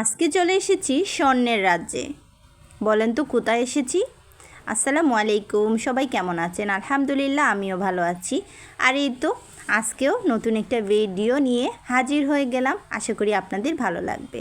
আজকে চলে এসেছি স্বর্ণের রাজ্যে। বলেন তো, কোথায় এসেছি? আসসালামু আলাইকুম, সবাই কেমন আছেন? আলহামদুলিল্লাহ, আমিও ভালো আছি। আর এই তো, আজকেও নতুন একটা ভিডিও নিয়ে হাজির হয়ে গেলাম। আশা করি আপনাদের ভালো লাগবে।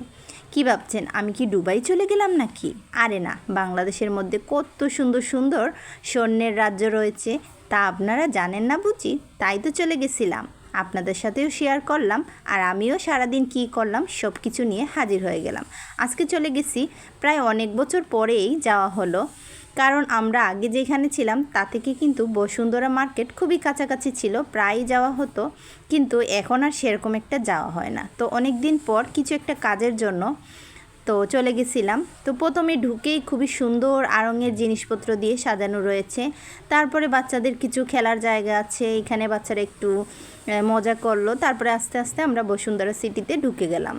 কি ভাবছেন, আমি কি দুবাই চলে গেলাম নাকি? আরে না, বাংলাদেশের মধ্যে কত সুন্দর সুন্দর স্বর্ণের রাজ্য রয়েছে, তা আপনারা জানেন না বুঝি? তাই তো চলে গেছিলাম। আপনাদের সাথেও শেয়ার করলাম আর আমিও সারাদিন কী করলাম সব কিছু নিয়ে হাজির হয়ে গেলাম। আজকে চলে গেছি, প্রায় অনেক বছর পরেই যাওয়া হলো। কারণ আমরা আগে যেখানে ছিলাম, তা থেকে কিন্তু বসুন্ধরা মার্কেট খুবই কাছাকাছি ছিল প্রায় যাওয়া হতো। কিন্তু এখন আর সেরকম একটা যাওয়া হয় না। তো অনেক দিন পর কিছু একটা কাজের জন্য তো চলে গেছিলাম। তো প্রথমে ঢুকেই খুবই সুন্দর আরঙের জিনিসপত্র দিয়ে সাজানো রয়েছে। তারপরে বাচ্চাদের কিছু খেলার জায়গা আছে, এখানে বাচ্চারা একটু মজা করল। তারপরে আস্তে আস্তে আমরা বসুন্ধরা সিটিতে ঢুকে গেলাম।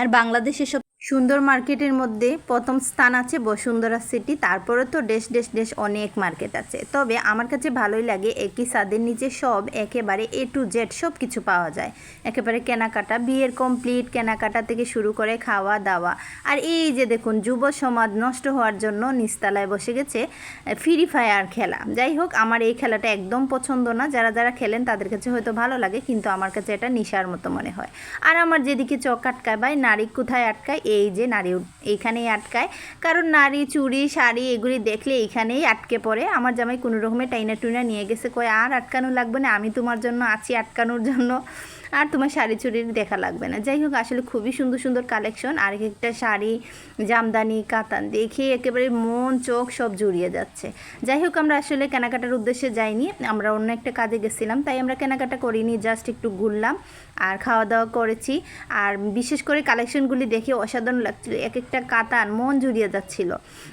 আর বাংলাদেশের সব সুন্দর মার্কেটের মধ্যে প্রথম স্থান আছে বসুন্ধরা সিটি, তারপরে তো দেশ দেশ দেশ অনেক মার্কেট আছে। তবে আমার কাছে ভালোই লাগে একই ছাদের নিচে সব একেবারে এ টু জেড সব কিছু পাওয়া যায়। একেবারে কেনাকাটা, বিয়ের কমপ্লিট কেনাকাটা থেকে শুরু করে খাওয়া দাওয়া। আর এই যে দেখুন, যুব সমাজ নষ্ট হওয়ার জন্য নিস্তালায় বসে গেছে ফ্রি ফায়ার খেলা। যাই হোক, আমার এই খেলাটা একদম পছন্দ না। যারা যারা খেলেন তাদের কাছে হয়তো ভালো লাগে, কিন্তু আমার কাছে এটা নেশার মতো মনে হয়। আর আমার যেদিকে চোখ আটকায় বা নারী কোথায় আটকায় এই যে নারী এইখানেই আটকায়। কারণ নারী, চুড়ি, শাড়ি এগুলি দেখলে এইখানেই আটকে পড়ে। আমার জামাই কোনো রকমের টাইনা টুইনা নিয়ে গেছে, কয় আর আটকানো লাগবে না, আমি তোমার জন্য আছি, আটকানোর জন্য। আর তোমার শাড়ি চুড়ির দেখা লাগবে না। যাই হোক, আসলে খুবই সুন্দর সুন্দর কালেকশন আর এক একটা শাড়ি, জামদানি, কাতান দেখে একেবারে মন, চোখ সব জুড়িয়ে যাচ্ছে। যাই হোক, আমরা আসলে কেনাকাটার উদ্দেশ্যে যাইনি। আমরা অন্য একটা কাজে গেছিলাম, তাই আমরা কেনাকাটা করিনি জাস্ট একটু ঘুরলাম আর খাওয়া দাওয়া করেছি। আর বিশেষ করে কালেকশনগুলি দেখে অসাধারণ লাগছিল। এক একটা কাতান মন জুড়িয়ে যাচ্ছিল।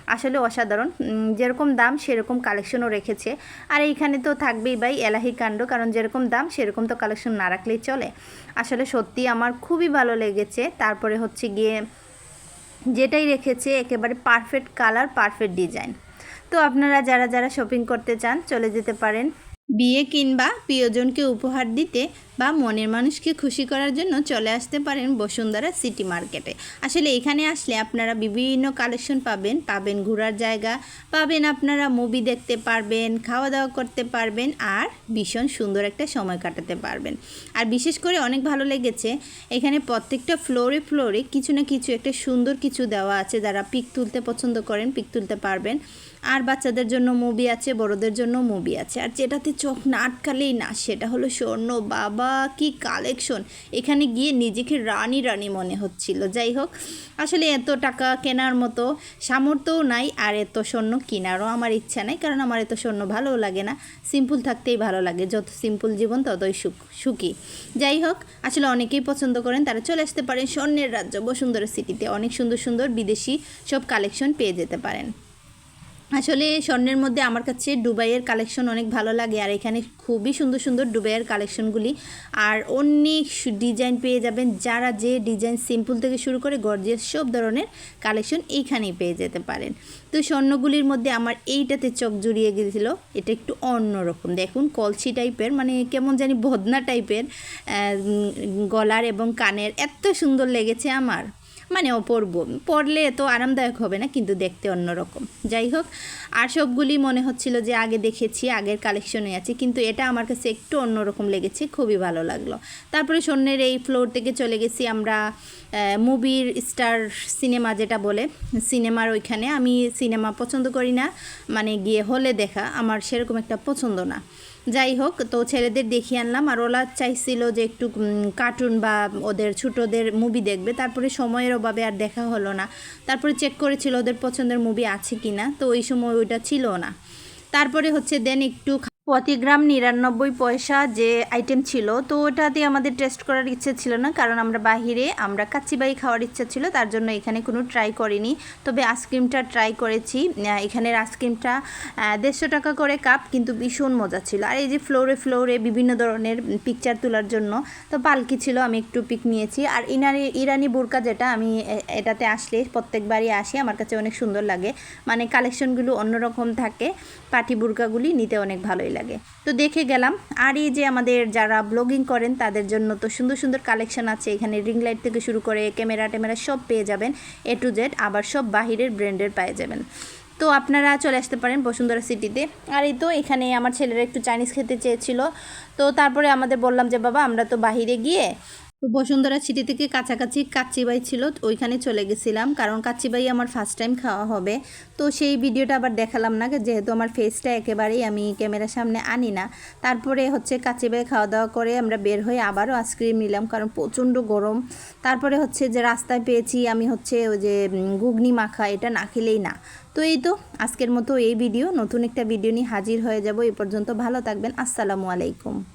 আসলে অসাধারণ। যেরকম দাম, সেরকম কালেকশনও রেখেছে। আর এইখানে তো থাকবেই ভাই, এলাহি কাণ্ড। কারণ যেরকম দাম, সেরকম তো কালেকশন না রাখলেই চলে। আসলে সত্যি আমার খুবই ভালো লেগেছে। তারপরে হচ্ছে গিয়ে যেটাই রেখেছে একেবারে পারফেক্ট কালার পারফেক্ট ডিজাইন তো আপনারা যারা যারা শপিং করতে চান, চলে যেতে পারেন। বিয়ে কিংবা প্রিয়জনকে উপহার দিতে বা মনের মানুষকে খুশি করার জন্য চলে আসতে পারেন বসুন্ধরা সিটি মার্কেটে। আসলে এখানে আসলে আপনারা বিভিন্ন কালেকশন পাবেন। পাবেন ঘোরার জায়গা, পাবেন আপনারা মুভি দেখতে পারবেন খাওয়া দাওয়া করতে পারবেন আর ভীষণ সুন্দর একটা সময় কাটাতে পারবেন। আর বিশেষ করে অনেক ভালো লেগেছে, এখানে প্রত্যেকটা ফ্লোরে ফ্লোরে কিছু না কিছু একটা সুন্দর কিছু দেওয়া আছে। যারা পিক তুলতে পছন্দ করেন পিক তুলতে পারবেন। আর বাচ্চাদের জন্য মুভি আছে, বড়দের জন্য মুভি আছে। আর যেটাতে চোখ না আটকালেই না, সেটা হলো স্বর্ণ বাবা কি কালেকশন এখানে গিয়ে নিজেকে রানী রানী মনে হচ্ছিল। যাই হোক, আসলে এত টাকা কেনার মতো সামর্থ্যও নাই আর এত স্বর্ণ কেনারও আমার ইচ্ছা নাই কারণ আমার এত স্বর্ণ ভালোও লাগে না। সিম্পল থাকতেই ভালো লাগে, যত সিম্পল জীবন ততই সুখ, সুখী। যাই হোক, আসলে অনেকেই পছন্দ করেন, তারা চলে আসতে পারেন স্বর্ণের রাজ্য বসুন্ধরা সিটিতে অনেক সুন্দর সুন্দর বিদেশি সব কালেকশন পেয়ে যেতে পারেন। আসলে স্বর্ণের মধ্যে আমার কাছে দুবাইয়ের কালেকশন অনেক ভালো লাগে, আর এখানে খুবই সুন্দর সুন্দর দুবাইয়ের কালেকশনগুলি। আর অনেক ডিজাইন পেয়ে যাবেন, যারা যে ডিজাইন সিম্পল থেকে শুরু করে গর্জিয়াস সব ধরনের কালেকশন এইখানেই পেয়ে যেতে পারেন। তো স্বর্ণগুলির মধ্যে আমার এইটাতে চোখ জুড়িয়ে গিয়েছিল এটা একটু অন্যরকম। দেখুন, কলসি টাইপের মানে কেমন জানি বদনা টাইপের গলার এবং কানের, এত সুন্দর লেগেছে আমার। মানে ও পরবো পরলে তো আরামদায়ক হবে না, কিন্তু দেখতে অন্যরকম। যাই হোক, আর সবগুলি মনে হচ্ছিল যে আগে দেখেছি, আগের কালেকশনে আছে, কিন্তু এটা আমার কাছে একটু অন্যরকম লেগেছে, খুবই ভালো লাগল। তারপরে স্বর্ণের এই ফ্লোর থেকে চলে গেছি আমরা মুভির স্টার সিনেমা যেটা বলে সিনেমার ওইখানে। আমি সিনেমা পছন্দ করি না মানে গিয়ে হলে দেখা, আমার সেরকম একটা পছন্দ না। যাই হোক তো ছেলেদের দেখিয়ে আনলাম আর ওরা চাইছিল যে একটু কার্টুন বা ওদের ছোটোদের মুভি দেখবে। তারপরে সময়ের অভাবে আর দেখা হলো না। তারপরে চেক করেছিল ওদের পছন্দের মুভি আছে কি না তো ওই সময় ওইটা ছিল না। তারপরে হচ্ছে দেন একটু প্রতি গ্রাম নিরানব্বই পয়সা যে আইটেম ছিল, তো ওটাতে আমাদের টেস্ট করার ইচ্ছে ছিল না, কারণ আমরা বাহিরে, আমরা কাচ্চিবাই খাওয়ার ইচ্ছা ছিল, তার জন্য এখানে কোনো ট্রাই করিনি। তবে আইসক্রিমটা ট্রাই করেছি এখানের আইসক্রিমটা দেড়শো টাকা করে কাপ কিন্তু ভীষণ মজা ছিল। আর এই যে ফ্লোরে ফ্লোরে বিভিন্ন ধরনের পিকচার তোলার জন্য, তো পালকি ছিল, আমি একটু পিক নিয়েছি। আর ইনানি ইরানি বোরকা যেটা, আমি এটাতে আসলে প্রত্যেকবারই আসি, আমার কাছে অনেক সুন্দর লাগে। মানে কালেকশনগুলো অন্যরকম থাকে, পাটি বুরকাগুলি নিতে অনেক ভালোই লাগে। তো দেখে গেলাম। আর এই যে আমাদের যারা ব্লগিং করেন, তাদের জন্য তো সুন্দর সুন্দর কালেকশন আছে। এখানে রিং লাইট থেকে শুরু করে ক্যামেরা ট্যামেরা সব পেয়ে যাবেন। এ টু জেড আবার সব বাহিরের ব্র্যান্ডের পেয়ে যাবেন। তো আপনারা চলে আসতে পারেন বসুন্ধরা সিটিতে আর এই তো এখানে আমার ছেলেরা একটু চাইনিজ খেতে চেয়েছিল। তো তারপরে আমাদের বললাম যে, বাবা, আমরা তো বাহিরে গিয়ে বসুন্ধরা সিটি থেকে কাছাকাছি কাচ্চিবাই ছিল ওইখানে চলে গেছিলাম। কারণ কাচ্চিবাই আমার ফার্স্ট টাইম খাওয়া হবে। তো সেই ভিডিওটা আবার দেখালাম না, যেহেতু আমার ফেসটা একেবারেই আমি ক্যামেরার সামনে আনি না। তারপরে হচ্ছে কাচ্চিবাই খাওয়া দাওয়া করে আমরা বের হয়ে আবারও আইসক্রিম নিলাম, কারণ প্রচণ্ড গরম। তারপরে হচ্ছে যে রাস্তায় পেয়েছি আমি হচ্ছে ওই যে ঘুগনি মাখা, এটা না খেলেই না। তো এই তো আজকের মতো এই ভিডিও। নতুন একটা ভিডিও নিয়ে হাজির হয়ে যাব। এই পর্যন্ত ভালো থাকবেন। আসসালামু আলাইকুম।